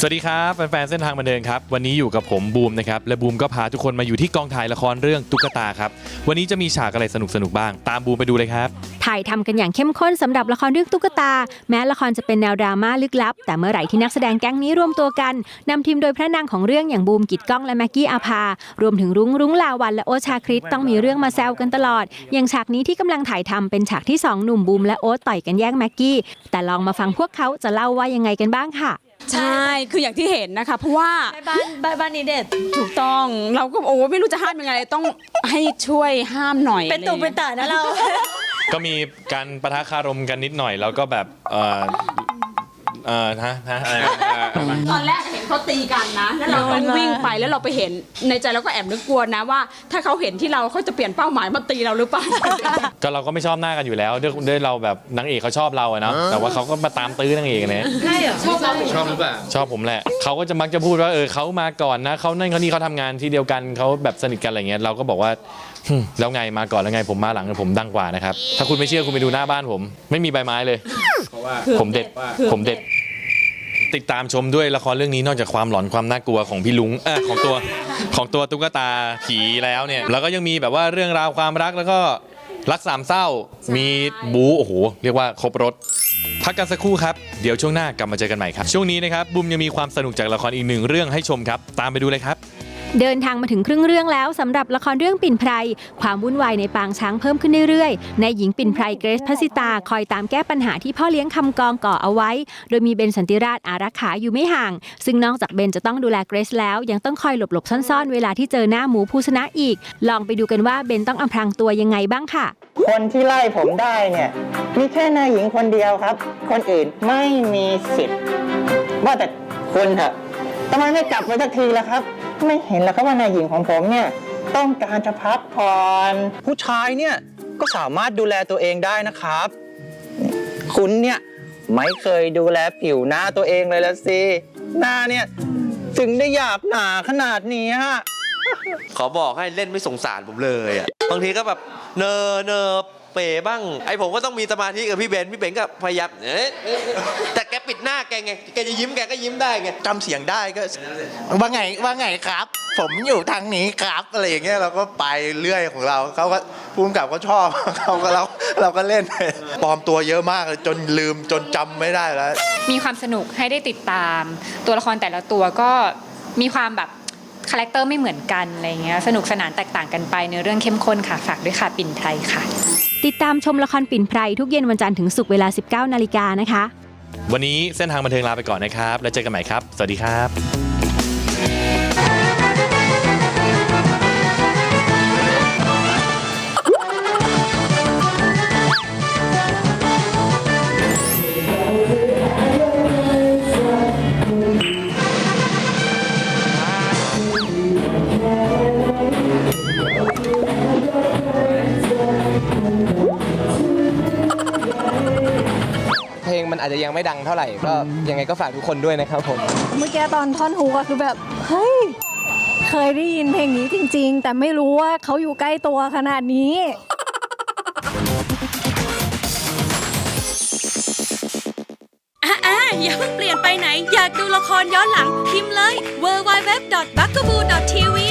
สวัสดีครับแฟนๆเส้นทางบันเทิงครับ วันนี้อยู่กับผมบูมนะครับและบูมก็พาทุกคนมาอยู่ที่กองถ่ายละครเรื่องตุ๊กตาครับ วันนี้จะมีฉากอะไรสนุกๆบ้าง ตามบูมไปดูเลยครับ ถ่ายทำกันอย่างเข้มข้นสำหรับละครเรื่องตุ๊กตา แม้ละครจะเป็นแนวดราม่าลึกลับ แต่เมื่อไหร่ที่นักแสดงแก๊งนี้รวมตัวกันนำทีมโดยพระนางของเรื่องอย่างบูมกิดก้องและแม็กกี้อาภารวมถึงรุ้งรุ้งลาวันและโอชาคริตต้องมีเรื่องมาแซวกันตลอด อย่างฉากนี้ที่กำลังถ่ายทำเป็นฉากที่สองหนุ่มบูมและโอ๊ตต่อยกันแย่งแม็กกี้แต่ลองมาฟังพวกเขาจะเล่าว่ายังไงกันบ้างค่ะ ใช่ คืออย่างที่เห็นนะคะ เพราะว่าบ้านบ้านบ้านนี้เด็ด ถูกต้อง เราก็โอ้ไม่รู้จะห้ามยังไงต้องให้ช่วยห้ามหน่อยเป็นตุเป็นอะไรอย่างงี้ยตานะเรา ก็มีการประทะคารมกันนิดหน่อย แล้วก็แบบเออ เออฮะฮะอะไรนะเอ่อตอนแรกเห็นเขาตีกันนะ แล้วเราต้องวิ่งไปแล้วเราไปเห็นในใจเราก็แอบนึกกลัวนะว่า ถ้าเขาเห็นที่เราเขาจะเปลี่ยนเป้าหมายมาตีเราหรือเปล่า ก็เราก็ไม่ชอบหน้ากันอยู่แล้วด้วยด้วยเราแบบนางเอกเขาชอบเราอะเนาะแต่ว่าเขาก็มาตามตื้อนางเอกเนี่ยใช่เหรอชอบผมแหละ เขาก็จะมักจะพูดว่าเออเขามาก่อนนะเขานั่นเขานี่เขาทำงานที่เดียวกันเขาแบบสนิทกันอะไรเงี้ยเราก็บอกว่าหึแล้วไงมาก่อนแล้วไงผมมาหลังผมดังกว่านะครับถ้าคุณไม่เชื่อคุณไปดูหน้าบ้านผม ไม่มีใบไม้เลยผมเด็ดผมเด็ด ติดตามชมด้วยละครเรื่องนี้นอกจากความหลอนความน่ากลัวของพี่ลุงเออของตัวของตัวตุ๊กตาผีแล้วเนี่ยแล้วก็ยังมีแบบว่าเรื่องราวความรักแล้วก็รักสามเศร้ามีบูโอ้โหเรียกว่าครบรถพักกันสักครู่ครับ เดี๋ยวช่วงหน้ากลับมาเจอกันใหม่ครับ ช่วงนี้นะครับบุมยังมีความสนุกจากละครอีกหนึ่งเรื่องให้ชมครับ ตามไปดูเลยครับ เดินทางมาถึงครึ่งเรื่องแล้วสำหรับละครเรื่องปิ่นไพร ความวุ่นวายในปางช้างเพิ่มขึ้นเรื่อยๆ ในหญิงปิ่นไพรเกรซพัสิตาคอยตามแก้ปัญหาที่พ่อเลี้ยงคำกองก่อเอาไว้ โดยมีเบนสันติราชอารักขาอยู่ไม่ห่าง ซึ่งนอกจากเบนจะต้องดูแลเกรซแล้วยังต้องคอยหลบๆซ่อนๆ เวลาที่เจอหน้าหมูผู้ชนะอีก ลองไปดูกันว่าเบนต้องอำพรางตัวยังไงบ้างค่ะ คนที่ไล่ผมได้เนี่ยมีแค่นายหญิงคนเดียวครับ คนอื่นไม่มีสิทธิ์ว่าแต่คุณเถอะทำไมไม่กลับไปสักทีล่ะครับ ไม่เห็นแล้วครับว่านายหญิงของผมเนี่ยต้องการจะพักผ่อนผู้ชายเนี่ยก็สามารถดูแลตัวเองได้นะครับ คุณเนี่ยไม่เคยดูแลผิวหน้าตัวเองเลยละสิหน้าเนี่ยถึงได้หยาบหนาขนาดนี้ฮะ ขอบอกให้เล่นไม่สงสารผมเลยอะ บางทีก็แบบเนอเนอ เป๋บ้าง ไอผมก็ต้องมีสมาธิกับพี่เบนพี่เบนก็พยายามเอ๊ะเอ๊ะเอ๊ะแต่แกปิดหน้าแกไงแกจะยิ้มแกก็ยิ้มได้ไงจำเสียงได้ก็ว่าไงว่าไงครับ ผมอยู่ทางนี้ครับอะไรอย่างเงี้ยเราก็ไปเรื่อยของเราเขาก็ภูมิกับก็ชอบเขาก็เราเราก็เล่นไปปลอมตัวเยอะมากเลยจนลืมจนจำไม่ได้แล้ว มีความสนุกให้ได้ติดตาม ตัวละครแต่ละตัวก็มีความแบบคาแรคเตอร์ไม่เหมือนกันอะไรเงี้ยสนุกสนานแตกต่างกันไปในเรื่องเข้มข้นค่ะ ฝากด้วยค่ะปิ่นไทยค่ะ ติดตามชมละครปิ่นไพรทุกเย็นวันจันทร์ถึงศุกร์เวลา 19นาฬิกานะคะ วันนี้เส้นทางบันเทิงลาไปก่อนนะครับ แล้วเจอกันใหม่ครับ สวัสดีครับ ลงมันอาจจะยังไม่ดังเท่าไหร่ ก็ยังไงก็ฝากทุกคนด้วยนะครับผม เมื่อกี้ตอนท่อนฮุกอะคือแบบ เฮ้ย เคยได้ยินเพลงนี้จริง ๆ แต่ไม่รู้ว่าเขาอยู่ใกล้ตัวขนาดนี้ อ่าอย่าเพิ่งเปลี่ยนไปไหน อยากดูละครย้อนหลัง พิมพ์เลย w w w b u g a b o o t v